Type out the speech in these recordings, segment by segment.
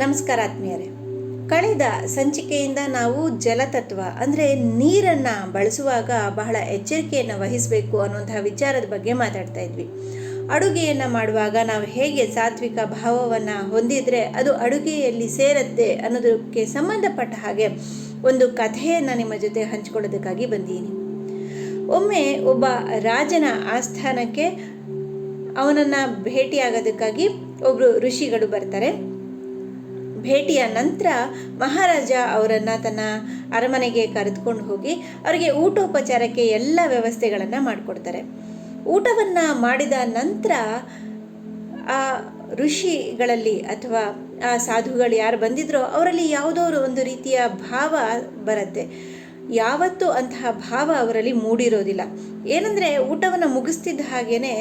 ನಮಸ್ಕಾರ ಆತ್ಮೀಯರೇ. ಕಳೆದ ಸಂಚಿಕೆಯಿಂದ ನಾವು ಜಲತತ್ವ, ಅಂದರೆ ನೀರನ್ನು ಬಳಸುವಾಗ ಬಹಳ ಎಚ್ಚರಿಕೆಯನ್ನು ವಹಿಸಬೇಕು ಅನ್ನುವಂತಹ ವಿಚಾರದ ಬಗ್ಗೆ ಮಾತಾಡ್ತಾ ಇದ್ವಿ. ಅಡುಗೆಯನ್ನು ಮಾಡುವಾಗ ನಾವು ಹೇಗೆ ಸಾತ್ವಿಕ ಭಾವವನ್ನು ಹೊಂದಿದರೆ ಅದು ಅಡುಗೆಯಲ್ಲಿ ಸೇರುತ್ತೆ ಅನ್ನೋದಕ್ಕೆ ಸಂಬಂಧಪಟ್ಟ ಹಾಗೆ ಒಂದು ಕಥೆಯನ್ನು ನಿಮ್ಮ ಜೊತೆ ಹಂಚಿಕೊಳ್ಳೋದಕ್ಕಾಗಿ ಬಂದೀನಿ ಒಮ್ಮೆ ಒಬ್ಬ ರಾಜನ ಆಸ್ಥಾನಕ್ಕೆ ಅವನನ್ನು ಭೇಟಿಯಾಗೋದಕ್ಕಾಗಿ ಒಬ್ಬರು ಋಷಿಗಳು ಬರ್ತಾರೆ. ಭೇಟಿಯ ನಂತರ ಮಹಾರಾಜ ಅವರನ್ನು ತನ್ನ ಅರಮನೆಗೆ ಕರೆದುಕೊಂಡು ಹೋಗಿ ಅವರಿಗೆ ಊಟೋಪಚಾರಕ್ಕೆ ಎಲ್ಲ ವ್ಯವಸ್ಥೆಗಳನ್ನು ಮಾಡಿಕೊಡ್ತಾರೆ. ಊಟವನ್ನು ಮಾಡಿದ ನಂತರ ಆ ಋಷಿಗಳಲ್ಲಿ ಅಥವಾ ಆ ಸಾಧುಗಳು ಯಾರು ಬಂದಿದ್ರೋ ಅವರಲ್ಲಿ ಯಾವುದೋ ಒಂದು ರೀತಿಯ ಭಾವ ಬರುತ್ತೆ. ಯಾವತ್ತೂ ಅಂತಹ ಭಾವ ಅವರಲ್ಲಿ ಮೂಡಿರೋದಿಲ್ಲ. ಏನಂದರೆ ಊಟವನ್ನು ಮುಗಿಸ್ತಿದ್ದ ಹಾಗೇ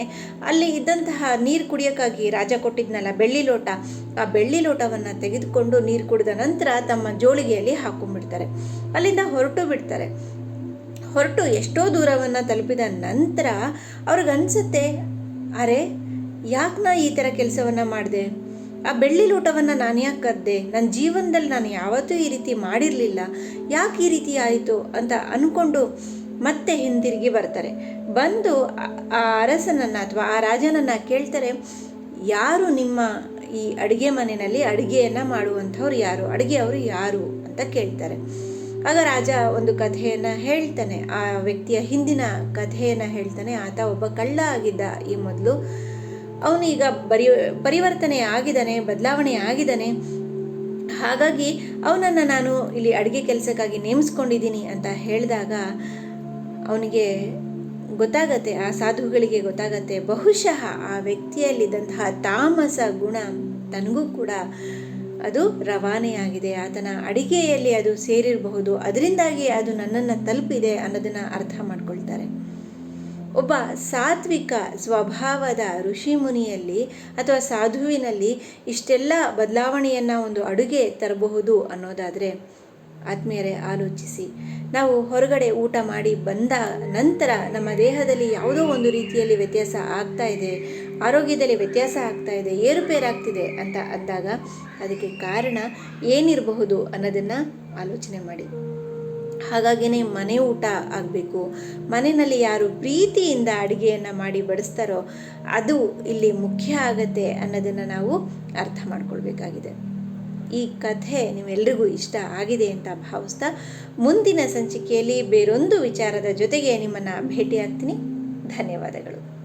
ಅಲ್ಲಿ ಇದ್ದಂತಹ ನೀರು ಕುಡಿಯೋಕ್ಕಾಗಿ ರಾಜ ಕೊಟ್ಟಿದ್ನಲ್ಲ ಬೆಳ್ಳಿ ಲೋಟ, ಆ ಬೆಳ್ಳಿ ಲೋಟವನ್ನು ತೆಗೆದುಕೊಂಡು ನೀರು ಕುಡಿದ ನಂತರ ತಮ್ಮ ಜೋಳಿಗೆಯಲ್ಲಿ ಹಾಕೊಂಡ್ಬಿಡ್ತಾರೆ. ಅಲ್ಲಿಂದ ಹೊರಟು ಬಿಡ್ತಾರೆ. ಹೊರಟು ಎಷ್ಟೋ ದೂರವನ್ನು ತಲುಪಿದ ನಂತರ ಅವ್ರಿಗನ್ಸುತ್ತೆ, ಅರೆ ಯಾಕೆ ನಾ ಈ ಥರ ಕೆಲಸವನ್ನು ಮಾಡಿದೆ? ಆ ಬೆಳ್ಳಿ ಲೋಟವನ್ನು ನಾನು ಯಾಕೆ ಕದ್ದೆ? ನನ್ನ ಜೀವನದಲ್ಲಿ ನಾನು ಯಾವತ್ತೂ ಈ ರೀತಿ ಮಾಡಿರಲಿಲ್ಲ. ಯಾಕೆ ಈ ರೀತಿ ಆಯಿತು ಅಂತ ಅಂದ್ಕೊಂಡು ಮತ್ತೆ ಹಿಂದಿರುಗಿ ಬರ್ತಾರೆ. ಬಂದು ಆ ಅರಸನನ್ನು ಅಥವಾ ಆ ರಾಜನನ್ನು ಕೇಳ್ತಾರೆ, ಯಾರು ನಿಮ್ಮ ಈ ಅಡುಗೆ ಮನೆಯಲ್ಲಿ ಅಡುಗೆಯನ್ನು ಮಾಡುವಂಥವ್ರು ಯಾರು? ಅಡುಗೆಯವರು ಯಾರು? ಅಂತ ಕೇಳ್ತಾರೆ. ಆಗ ರಾಜ ಒಂದು ಕಥೆಯನ್ನು ಹೇಳ್ತಾನೆ. ಆ ವ್ಯಕ್ತಿಯ ಹಿಂದಿನ ಕಥೆಯನ್ನು ಹೇಳ್ತಾನೆ. ಆತ ಒಬ್ಬ ಕಳ್ಳ ಆಗಿದ್ದ ಈ ಮೊದಲು. ಅವನು ಈಗ ಬರಿ ಪರಿವರ್ತನೆ ಆಗಿದ್ದಾನೆ, ಬದಲಾವಣೆ ಆಗಿದ್ದಾನೆ. ಹಾಗಾಗಿ ಅವನನ್ನು ನಾನು ಇಲ್ಲಿ ಅಡುಗೆ ಕೆಲಸಕ್ಕಾಗಿ ನೇಮಿಸ್ಕೊಂಡಿದ್ದೀನಿ ಅಂತ ಹೇಳಿದಾಗ ಅವನಿಗೆ ಗೊತ್ತಾಗತ್ತೆ, ಆ ಸಾಧುಗಳಿಗೆ ಗೊತ್ತಾಗತ್ತೆ. ಬಹುಶಃ ಆ ವ್ಯಕ್ತಿಯಲ್ಲಿದ್ದಂತಹ ತಾಮಸ ಗುಣ ತನಗೂ ಕೂಡ ಅದು ರವಾನೆಯಾಗಿದೆ. ಆತನ ಅಡಿಗೆಯಲ್ಲಿ ಅದು ಸೇರಿರಬಹುದು. ಅದರಿಂದಾಗಿ ಅದು ನನ್ನನ್ನು ತಲುಪಿದೆ ಅನ್ನೋದನ್ನು ಅರ್ಥ ಮಾಡ್ಕೊಳ್ತಾರೆ. ಒಬ್ಬ ಸಾತ್ವಿಕ ಸ್ವಭಾವದ ಋಷಿ ಮುನಿಯಲ್ಲಿ ಅಥವಾ ಸಾಧುವಿನಲ್ಲಿ ಇಷ್ಟೆಲ್ಲ ಬದಲಾವಣೆಯನ್ನು ಒಂದು ಅಡುಗೆ ತರಬಹುದು ಅನ್ನೋದಾದರೆ ಆತ್ಮೀಯರೇ ಆಲೋಚಿಸಿ. ನಾವು ಹೊರಗಡೆ ಊಟ ಮಾಡಿ ಬಂದ ನಂತರ ನಮ್ಮ ದೇಹದಲ್ಲಿ ಯಾವುದೋ ಒಂದು ರೀತಿಯಲ್ಲಿ ವ್ಯತ್ಯಾಸ ಆಗ್ತಾ ಇದೆ, ಆರೋಗ್ಯದಲ್ಲಿ ವ್ಯತ್ಯಾಸ ಆಗ್ತಾ ಇದೆ, ಏರುಪೇರಾಗ್ತಿದೆ ಅಂತ ಅಂದಾಗ ಅದಕ್ಕೆ ಕಾರಣ ಏನಿರಬಹುದು ಅನ್ನೋದನ್ನು ಆಲೋಚನೆ ಮಾಡಿ. ಹಾಗಾಗಿನೇ ಮನೆ ಊಟ ಆಗಬೇಕು. ಮನೆಯಲ್ಲಿ ಯಾರು ಪ್ರೀತಿಯಿಂದ ಅಡುಗೆಯನ್ನು ಮಾಡಿ ಬಡಿಸ್ತಾರೋ ಅದು ಇಲ್ಲಿ ಮುಖ್ಯ ಆಗತ್ತೆ ಅನ್ನೋದನ್ನು ನಾವು ಅರ್ಥ ಮಾಡ್ಕೊಳ್ಬೇಕಾಗಿದೆ. ಈ ಕಥೆ ನಿಮ್ಮೆಲ್ರಿಗೂ ಇಷ್ಟ ಆಗಿದೆ ಅಂತ ಭಾವಿಸ್ತಾ ಮುಂದಿನ ಸಂಚಿಕೆಯಲ್ಲಿ ಬೇರೊಂದು ವಿಚಾರದ ಜೊತೆಗೆ ನಿಮ್ಮನ್ನು ಭೇಟಿಯಾಗ್ತೀನಿ. ಧನ್ಯವಾದಗಳು.